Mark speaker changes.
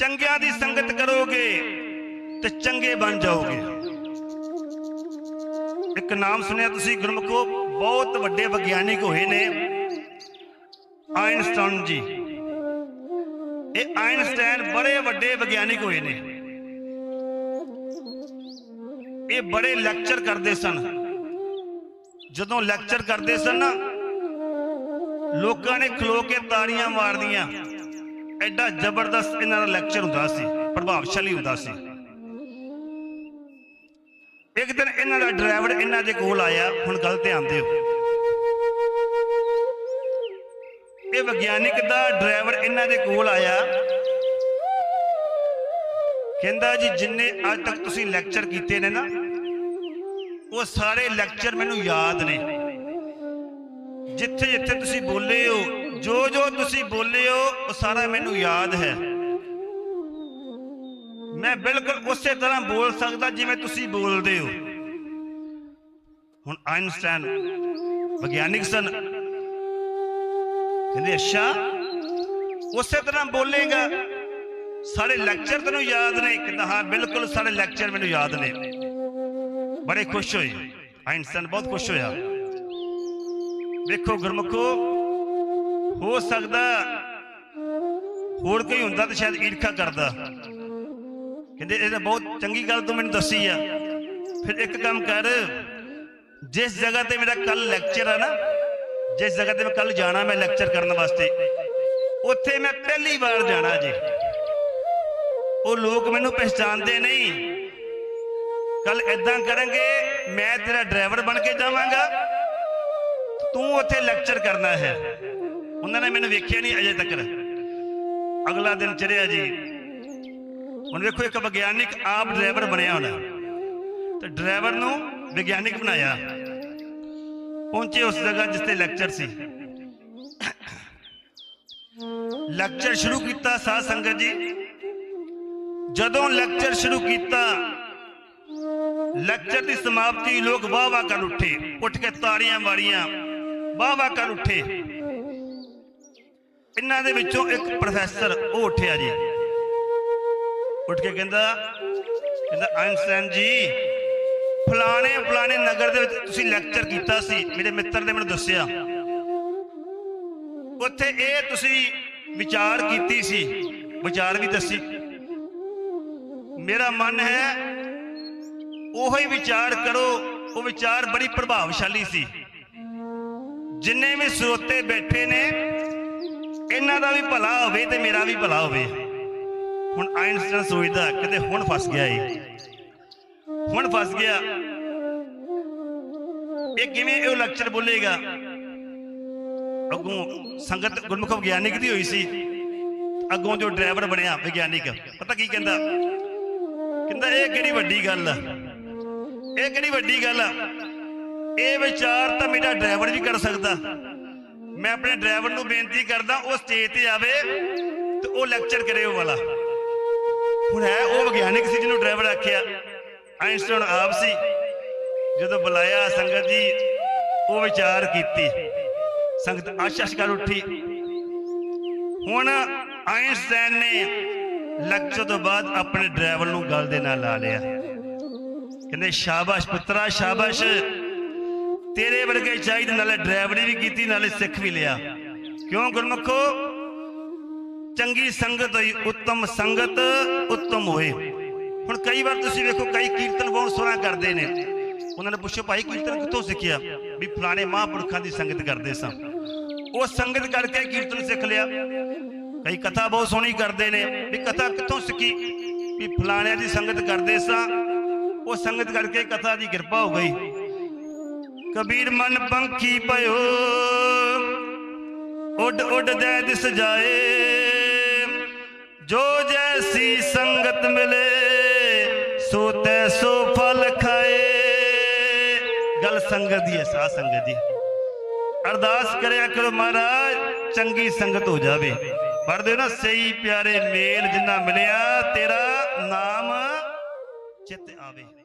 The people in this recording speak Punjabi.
Speaker 1: ਚੰਗਿਆਂ ਦੀ ਸੰਗਤ ਕਰੋਗੇ ਤੇ ਚੰਗੇ ਬਣ ਜਾਓਗੇ। ਇੱਕ ਨਾਮ ਸੁਣਿਆ ਤੁਸੀਂ ਗੁਰਮੁਖੋ, ਬਹੁਤ ਵੱਡੇ ਵਿਗਿਆਨਿਕ ਹੋਏ ਨੇ, ਆਇਨਸਟਾਈਨ ਜੀ। ਇਹ ਆਇਨਸਟਾਈਨ ਬੜੇ ਵੱਡੇ ਵਿਗਿਆਨਿਕ ਹੋਏ ਨੇ। ਇਹ ਬੜੇ ਲੈਕਚਰ ਕਰਦੇ ਸਨ। ਜਦੋਂ ਲੈਕਚਰ ਕਰਦੇ ਸਨ ਨਾ, ਲੋਕਾਂ ਨੇ ਖਲੋ ਕੇ ਤਾੜੀਆਂ ਮਾਰਦੀਆਂ ਐਡਾ ਜ਼ਬਰਦਸਤ ਇਹਨਾਂ ਦਾ ਲੈਕਚਰ ਹੁੰਦਾ ਸੀ, ਪ੍ਰਭਾਵਸ਼ਾਲੀ ਹੁੰਦਾ ਸੀ। ਇੱਕ ਦਿਨ ਇਹਨਾਂ ਦਾ ਡਰਾਈਵਰ ਇਹਨਾਂ ਦੇ ਕੋਲ ਆਇਆ, ਹੁਣ ਗੱਲ ਧਿਆਨ ਦਿਓ ਇਹ ਵਿਗਿਆਨਿਕ ਦਾ ਡਰਾਈਵਰ ਇਹਨਾਂ ਦੇ ਕੋਲ ਆਇਆ। ਕਹਿੰਦਾ ਜੀ, ਜਿੰਨੇ ਅੱਜ ਤੱਕ ਤੁਸੀਂ ਲੈਕਚਰ ਕੀਤੇ ਨੇ ਨਾ, ਉਹ ਸਾਰੇ ਲੈਕਚਰ ਮੈਨੂੰ ਯਾਦ ਨੇ। ਜਿੱਥੇ ਜਿੱਥੇ ਤੁਸੀਂ ਬੋਲੇ ਹੋ, ਜੋ ਜੋ ਤੁਸੀਂ ਬੋਲੇ ਹੋ, ਉਹ ਸਾਰਾ ਮੈਨੂੰ ਯਾਦ ਹੈ। ਮੈਂ ਬਿਲਕੁਲ ਉਸੇ ਤਰ੍ਹਾਂ ਬੋਲ ਸਕਦਾ ਜਿਵੇਂ ਤੁਸੀਂ ਬੋਲਦੇ ਹੋ। ਹੁਣ ਆਇਨਸਟਾਈਨ ਵਿਗਿਆਨਿਕ ਸਨ। ਕਹਿੰਦੇ, ਅੱਛਾ, ਉਸੇ ਤਰ੍ਹਾਂ ਬੋਲੇਗਾ। ਸਾਰੇ ਲੈਕਚਰ ਤੈਨੂੰ ਯਾਦ ਨੇ। ਕਹਿੰਦਾ, ਹਾਂ, ਬਿਲਕੁਲ ਸਾਡੇ ਲੈਕਚਰ ਮੈਨੂੰ ਯਾਦ ਨੇ। ਬੜੇ ਖੁਸ਼ ਹੋਏ। ਆਇਨਸਟਾਈਨ ਬਹੁਤ ਖੁਸ਼ ਹੋਇਆ। ਵੇਖੋ ਗੁਰਮੁਖੋ, ਹੋ ਸਕਦਾ ਹੋਰ ਕੋਈ ਹੁੰਦਾ ਤਾਂ ਸ਼ਾਇਦ ਈਰਖਾ ਕਰਦਾ। ਕਹਿੰਦੇ ਇਹ ਤਾਂ ਬਹੁਤ ਚੰਗੀ ਗੱਲ ਤੂੰ ਮੈਨੂੰ ਦੱਸੀ ਆ। ਫਿਰ ਇੱਕ ਕੰਮ ਕਰ, ਜਿਸ ਜਗ੍ਹਾ ਤੇ ਮੇਰਾ ਕੱਲ ਲੈਕਚਰ ਆ ਨਾ, ਜਿਸ ਜਗ੍ਹਾ ਤੇ ਮੈਂ ਕੱਲ ਜਾਣਾ ਮੈਂ ਲੈਕਚਰ ਕਰਨ ਵਾਸਤੇ, ਉੱਥੇ ਮੈਂ ਪਹਿਲੀ ਵਾਰ ਜਾਣਾ ਜੀ। ਉਹ ਲੋਕ ਮੈਨੂੰ ਪਹਿਚਾਨਦੇ ਨਹੀਂ। ਕੱਲ ਇਦਾਂ ਕਰਾਂਗੇ ਮੈਂ ਤੇਰਾ ਡਰਾਈਵਰ ਬਣ ਕੇ ਜਾਵਾਂਗਾ। ਤੂੰ ਉੱਥੇ ਲੈਕਚਰ ਕਰਨਾ ਹੈ। ਉਹਨਾਂ ਨੇ ਮੈਨੂੰ ਵੇਖਿਆ ਨਹੀਂ ਅਜੇ ਤੱਕ। ਅਗਲਾ ਦਿਨ ਚੜਿਆ ਜੀ। ਹੁਣ ਵੇਖੋ, ਇੱਕ ਵਿਗਿਆਨਿਕ ਆਪ ਡਰਾਈਵਰ ਬਣਿਆ ਹੋਣਾ। ਤੇ ਡਰਾਈਵਰ ਨੂੰ ਵਿਗਿਆਨਿਕ ਬਣਾਇਆ। ਪਹੁੰਚੇ ਉਸ ਜਗ੍ਹਾ ਜਿਸ ਤੇ ਲੈਕਚਰ ਸੀ। ਲੈਕਚਰ ਸ਼ੁਰੂ ਕੀਤਾ ਸਾਧ ਸੰਗਤ ਜੀ। ਜਦੋਂ ਲੈਕਚਰ ਸ਼ੁਰੂ ਕੀਤਾ ਲੈਕਚਰ ਦੀ ਸਮਾਪਤੀ ਲੋਕ ਵਾਹ ਵਾਹ ਕਰ ਉੱਠੇ। ਉੱਠ ਕੇ ਤਾੜੀਆਂ ਮਾਰੀਆਂ। ਵਾਹ ਵਾਹ ਕਰ ਉੱਠੇ। ਇਹਨਾਂ ਦੇ ਵਿੱਚੋਂ ਇੱਕ ਪ੍ਰੋਫੈਸਰ ਉਹ ਉੱਠਿਆ ਜੀ। ਉੱਠ ਕੇ ਕਹਿੰਦਾ ਕਹਿੰਦਾ, ਆਇਨਸਟਾਈਨ ਜੀ, ਫਲਾਣੇ ਫਲਾਣੇ ਨਗਰ ਦੇ ਵਿੱਚ ਤੁਸੀਂ ਲੈਕਚਰ ਕੀਤਾ ਸੀ। ਮੇਰੇ ਮਿੱਤਰ ਨੇ ਮੈਨੂੰ ਦੱਸਿਆ। ਉੱਥੇ ਇਹ ਤੁਸੀਂ ਵਿਚਾਰ ਕੀਤੀ ਸੀ। ਵਿਚਾਰ ਵੀ ਦੱਸੀ। ਮੇਰਾ ਮਨ ਹੈ, ਉਹੀ ਵਿਚਾਰ ਕਰੋ। ਉਹ ਵਿਚਾਰ ਬੜੀ ਪ੍ਰਭਾਵਸ਼ਾਲੀ ਸੀ। ਜਿੰਨੇ ਵੀ ਸਰੋਤੇ ਬੈਠੇ ਨੇ, ਇਹਨਾਂ ਦਾ ਵੀ ਭਲਾ ਹੋਵੇ ਤੇ ਮੇਰਾ ਵੀ ਭਲਾ ਹੋਵੇ। ਹੁਣ ਆਇਨਸਟਾਈਨ ਸੋਚਦਾ, ਕਿਤੇ ਹੁਣ ਫਸ ਗਿਆ ਏ ਹੁਣ ਫਸ ਗਿਆ। ਇਹ ਕਿਵੇਂ ਇਹ ਲੈਕਚਰ ਬੋਲੇਗਾ? ਅੱਗੋਂ ਸੰਗਤ ਗੁਰਮੁਖ ਵਿਗਿਆਨਿਕ ਦੀ ਹੋਈ ਸੀ। ਅੱਗੋਂ ਜੋ ਡਰਾਈਵਰ ਬਣਿਆ ਵਿਗਿਆਨਿਕ, ਪਤਾ ਕੀ ਕਹਿੰਦਾ? ਕਹਿੰਦਾ, ਇਹ ਕਿਹੜੀ ਵੱਡੀ ਗੱਲ ਆ? ਇਹ ਕਿਹੜੀ ਵੱਡੀ ਗੱਲ ਆ? ਇਹ ਵਿਚਾਰ ਤਾਂ ਮੇਰਾ ਡਰਾਈਵਰ ਵੀ ਕਰ ਸਕਦਾ। ਮੈਂ ਆਪਣੇ ਡਰਾਈਵਰ ਨੂੰ ਬੇਨਤੀ ਕਰਦਾ, ਉਹ ਸਟੇਜ ਤੇ ਆਵੇ ਤੇ ਉਹ ਲੈਕਚਰ ਕਰੇ ਉਹ ਵਾਲਾ। ਹੁਣ ਹੈ ਉਹ ਵਿਗਿਆਨਿਕ ਸੀ ਜਿਹਨੂੰ ਡਰਾਈਵਰ ਆਖਿਆ। ਆਇਨਸਟਾਈਨ ਆਪ ਸੀ। ਜਦੋਂ ਬੁਲਾਇਆ ਸੰਗਤ ਜੀ, ਉਹ ਵਿਚਾਰ ਕੀਤੀ। ਸੰਗਤ ਆਸ਼ਾਸ਼ ਕਰ ਉੱਠੀ। ਹੁਣ ਆਇਨਸਟਾਈਨ ਨੇ ਲੈਕਚਰ ਤੋਂ ਬਾਅਦ ਆਪਣੇ ਡਰਾਈਵਰ ਨੂੰ ਗੱਲ ਦੇ ਨਾਲ ਲਾ ਲਿਆ। ਕਹਿੰਦੇ, ਸ਼ਾਬਾਸ਼ ਪੁੱਤਰਾ, ਸ਼ਾਬਾਸ਼। ਤੇਰੇ ਵਰਗੇ ਚਾਹੀਦੇ ਨਾਲੇ ਡਰਾਈਵਰੀ ਵੀ ਕੀਤੀ, ਨਾਲੇ ਸਿੱਖ ਵੀ ਲਿਆ। ਕਿਉਂ ਗੁਰਮੁਖੋ? ਚੰਗੀ ਸੰਗਤ ਹੋਈ, ਉੱਤਮ ਸੰਗਤ, ਉੱਤਮ ਹੋਏ। ਹੁਣ ਕਈ ਵਾਰ ਤੁਸੀਂ ਵੇਖੋ, ਕਈ ਕੀਰਤਨ ਬਹੁਤ ਸੋਹਣਾ ਕਰਦੇ ਨੇ। ਉਹਨਾਂ ਨੇ ਪੁੱਛੋ ਭਾਈ, ਕੀਰਤਨ ਕਿੱਥੋਂ ਸਿੱਖਿਆ? ਵੀ ਫਲਾਣੇ ਮਹਾਂਪੁਰਖਾਂ ਦੀ ਸੰਗਤ ਕਰਦੇ ਸਾਂ। ਉਹ ਸੰਗਤ ਕਰਕੇ ਕੀਰਤਨ ਸਿੱਖ ਲਿਆ। ਕਈ ਕਥਾ ਬਹੁਤ ਸੋਹਣੀ ਕਰਦੇ ਨੇ। ਵੀ ਕਥਾ ਕਿੱਥੋਂ ਸਿੱਖੀ? ਵੀ ਫਲਾਣਿਆਂ ਦੀ ਸੰਗਤ ਕਰਦੇ ਸਾਂ। ਉਹ ਸੰਗਤ ਕਰਕੇ ਕਥਾ ਦੀ ਕਿਰਪਾ ਹੋ ਗਈ। ਕਬੀਰ ਮਨ ਪੰਖੀ ਪਇਓ ਉੱਡ ਉੱਡ ਦੇ ਦਿਸ ਜਾਏ। ਜੋ ਜੈਸੀ ਸੰਗਤ ਮਿਲੇ, ਸੋ ਤੈ ਸੋ ਫਲ ਖਾਏ। ਗੱਲ ਸੰਗਤ ਦੀ ਹੈ ਸਾਧ ਸੰਗਤ ਦੀ ਅਰਦਾਸ ਕਰਿਆ ਕਰੋ ਮਹਾਰਾਜ, ਚੰਗੀ ਸੰਗਤ ਹੋ ਜਾਵੇ। ਪੜਦੇ ਹੋ ਨਾ, ਸਹੀ ਪਿਆਰੇ ਮੇਲ ਜਿੰਨਾ ਮਿਲਿਆ, ਤੇਰਾ ਨਾਮ ਚਿੱਤ ਆਵੇ।